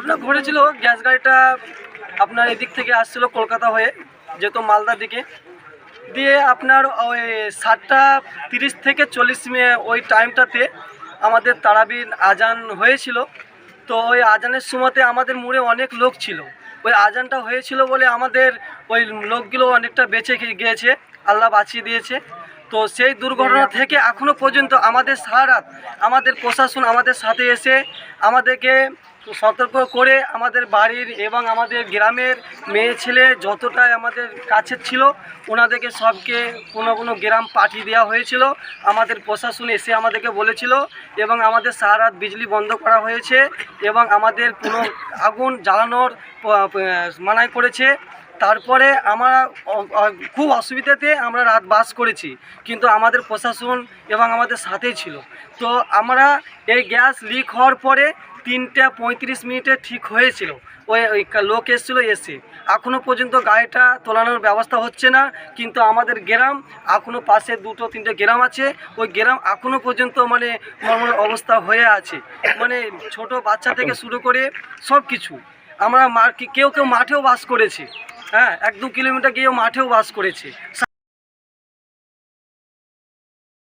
ঘটনা ঘটেছিল গ্যাস গাড়িটা আপনার এদিক থেকে আসছিল কলকাতা হয়ে যেত মালদার দিকে। দিয়ে আপনার ওই সাতটা তিরিশ থেকে চল্লিশ মিনিট ওই টাইমটাতে আমাদের তারাবির আজান হয়েছিল। তো ওই আজানের সময়তে আমাদের মোড়ে অনেক লোক ছিল। ওই আজানটা হয়েছিল বলে আমাদের ওই লোকগুলো অনেকটা বেঁচে গিয়েছে, আল্লাহ বাঁচিয়ে দিয়েছে। তো সেই দুর্ঘটনা থেকে এখনও পর্যন্ত আমাদের সারা রাত আমাদের প্রশাসন আমাদের সাথে এসে আমাদেরকে সতর্ক করে আমাদের বাড়ির এবং আমাদের গ্রামের মেয়ে ছেলে যতটাই আমাদের কাছে ছিল, ওনাদেরকে সবকে কোনো কোনো গ্রাম পাঠিয়ে দেওয়া হয়েছিল। আমাদের প্রশাসন এসে আমাদেরকে বলেছিল এবং আমাদের সারা রাত বিজলি বন্ধ করা হয়েছে এবং আমাদের কোনো আগুন জ্বালানোর মানাই করেছে। তারপরে আমরা খুব অসুবিধাতে আমরা রাত বাস করেছি, কিন্তু আমাদের প্রশাসন এবং আমাদের সাথেই ছিল। তো আমরা এই গ্যাস লিক হওয়ার পরে তিনটা পঁয়ত্রিশ মিনিটে ঠিক হয়েছিল। ওই লোক এসেছিল, এসে। এখনও পর্যন্ত গাড়িটা তোলানোর ব্যবস্থা হচ্ছে না, কিন্তু আমাদের গ্রাম এখনও পাশে দুটো, তিনটে গ্রাম আছে। ওই গ্রাম এখনও পর্যন্ত মানে মর্মর অবস্থা হয়ে আছে। মানে ছোট বাচ্চা থেকে শুরু করে সব কিছু আমরা মা কেউ কেউ মাঠেও বাস করেছে। হ্যাঁ এক দু কিলোমিটার গিয়েও মাঠেও বাস করেছে।